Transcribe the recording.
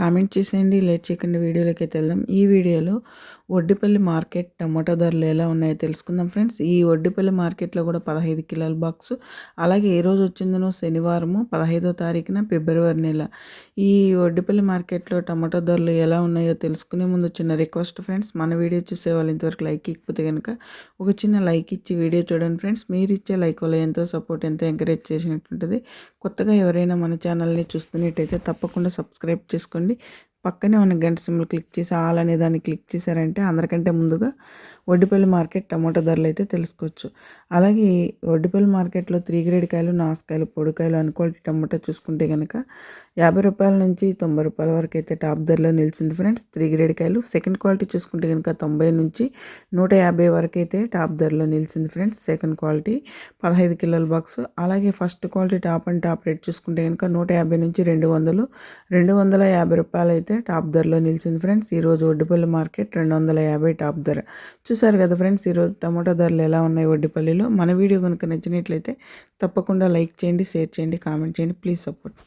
Comment చేసేయండి late చేయకుండా వీడియోలోకి అయితే వెళ్దాం. ఈ వీడియోలో ఒడ్డిపల్లి మార్కెట్ టమాటో ధరలు ఎలా ఉన్నాయో తెలుసుకుందాం ఫ్రెండ్స్. ఈ ఒడ్డిపల్లి మార్కెట్లో కూడా పదహైదు కిలోల బాక్స్ అలాగే ఏ రోజు వచ్చిందనో శనివారము పదహైదో తారీఖున ఫిబ్రవరి నెల. ఈ ఒడ్డిపల్లి మార్కెట్లో టమాటో ధరలు ఎలా ఉన్నాయో తెలుసుకునే ముందు చిన్న రిక్వెస్ట్ ఫ్రెండ్స్. మన వీడియో చూసే వాళ్ళు ఇంతవరకు లైక్ ఇకపోతే కనుక ఒక చిన్న లైక్ ఇచ్చి వీడియో చూడండి ఫ్రెండ్స్. మీరు ఇచ్చే లైక్ వల్ల ఎంతో సపోర్ట్ ఎంతో ఎంకరేజ్ చేసినట్టుంటుంది. కొత్తగా ఎవరైనా మన ఛానల్ని చూస్తున్నట్టయితే తప్పకుండా సబ్స్క్రైబ్ చేసుకోండి. mais పక్కనే ఉన్న గంట సింబల్ క్లిక్ చేసి ఆల్ అనే దాన్ని క్లిక్ చేశారంటే అందరికంటే ముందుగా వడ్డిపల్లి మార్కెట్ టమాటో ధరలు అయితే తెలుసుకోవచ్చు. అలాగే వడ్డిపల్లి మార్కెట్లో త్రీ గ్రేడ్ కాయలు నాసుకాయలు పొడికాయలు అనుకోటి టమాటా చూసుకుంటే కనుక యాభై రూపాయల నుంచి తొంభై రూపాయల వరకు అయితే టాప్ ధరలో నిలిచింది ఫ్రెండ్స్. త్రీ గ్రేడ్ కాయలు సెకండ్ క్వాలిటీ చూసుకుంటే కనుక తొంభై నుంచి నూట యాభై వరకు అయితే టాప్ ధరలో నిలిచింది ఫ్రెండ్స్. సెకండ్ క్వాలిటీ పదహైదు కిలోల బాక్స్. అలాగే first quality top and top rate చూసుకుంటే కనుక నూట యాభై నుంచి రెండు వందలు రెండు వందల యాభై రూపాయలు అయితే టాప్ ధరలో నిలిచింది ఫ్రెండ్స్. ఈరోజు ఒడ్డిపల్లి మార్కెట్ రెండు వందల యాభై టాప్ ధర. చూసారు కదా ఫ్రెండ్స్ ఈరోజు టమాటో ధరలు ఎలా ఉన్నాయి ఒడ్డిపల్లిలో మన వీడియో కనుక నచ్చినట్లయితే తప్పకుండా లైక్ చేయండి షేర్ చేయండి కామెంట్ చేయండి. Please support.